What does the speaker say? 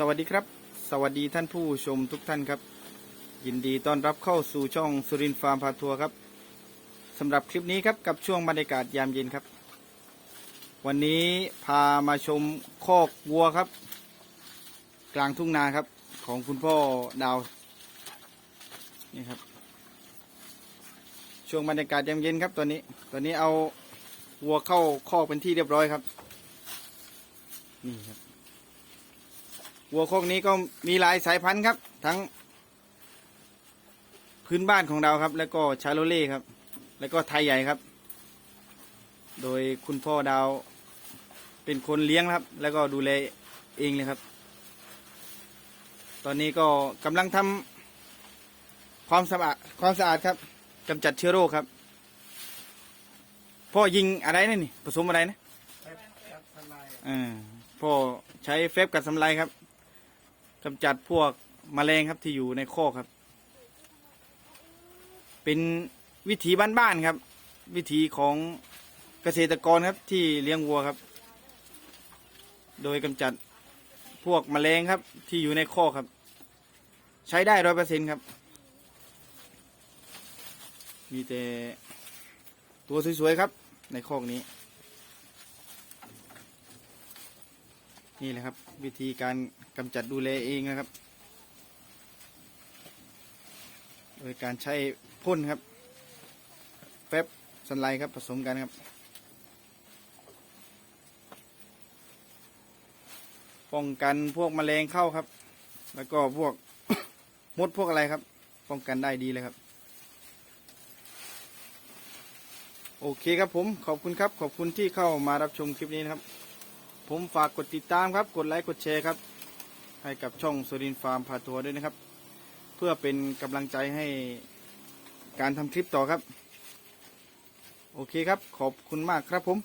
สวัสดีครับ สวัสดีท่านผู้ชมทุกท่านครับ ยินดีต้อนรับเข้าสู่ช่องสุรินทร์ฟาร์มพาทัวร์ครับสำหรับคลิปนี้ครับกับช่วงบรรยากาศยามเย็นครับ วันนี้พามาชมคอกวัวครับ กลางทุ่งนาครับของคุณพ่อดาวนี่ครับ ช่วงบรรยากาศยามเย็นครับตอนนี้ตอนนี้เอาวัวเข้าคอกเป็นที่เรียบร้อยครับนี่ครับ วัวโคอกนี้ก็มีหลายสายพันธุ์ครับ ทั้ง พื้นบ้านของเราครับ แล้วก็ชาโลเล่ครับ แล้วก็ไทยใหญ่ครับ โดยคุณพ่อดาวเป็นคนเลี้ยงครับ แล้วก็ดูแลเองเลยครับ ตอนนี้ก็กำลังทำความสะอาดความสะอาดครับกำจัดเชื้อโรคครับ พ่อยิงอะไรนะนี่ผสมอะไรนะอ่าพ่อใช้เฟบกับสำไลครับ กำจัดพวกแมลงครับที่อยู่ในคอกครับ เป็นวิถีบ้านๆครับ วิถีของเกษตรกรครับที่เลี้ยงวัวครับ โดยกำจัดพวกแมลงครับที่อยู่ในคอกครับ ใช้ได้ร้อยเปอร์เซ็นครับ มีแต่ตัวสวยๆครับในคอกนี้ นี่แหละครับ วิธีการกำจัดดูแลเองนะครับ โดยการใช้พ่นครับแป๊บสันไลครับผสมกันครับป้องกันพวกแมลงเข้าครับ แล้วก็พวกมดพวกอะไรครับ ป้องกันได้ดีเลยครับ โอเคครับผม ขอบคุณครับ ขอบคุณที่เข้ามารับชมคลิปนี้นะครับ ผมฝากกดติดตามครับ กดไลค์กดแชร์ครับ ให้กับช่องสุรินฟาร์มพาทัวร์ด้วยนะครับ เพื่อเป็นกำลังใจให้การทำคลิปต่อครับ โอเคครับ ขอบคุณมากครับผม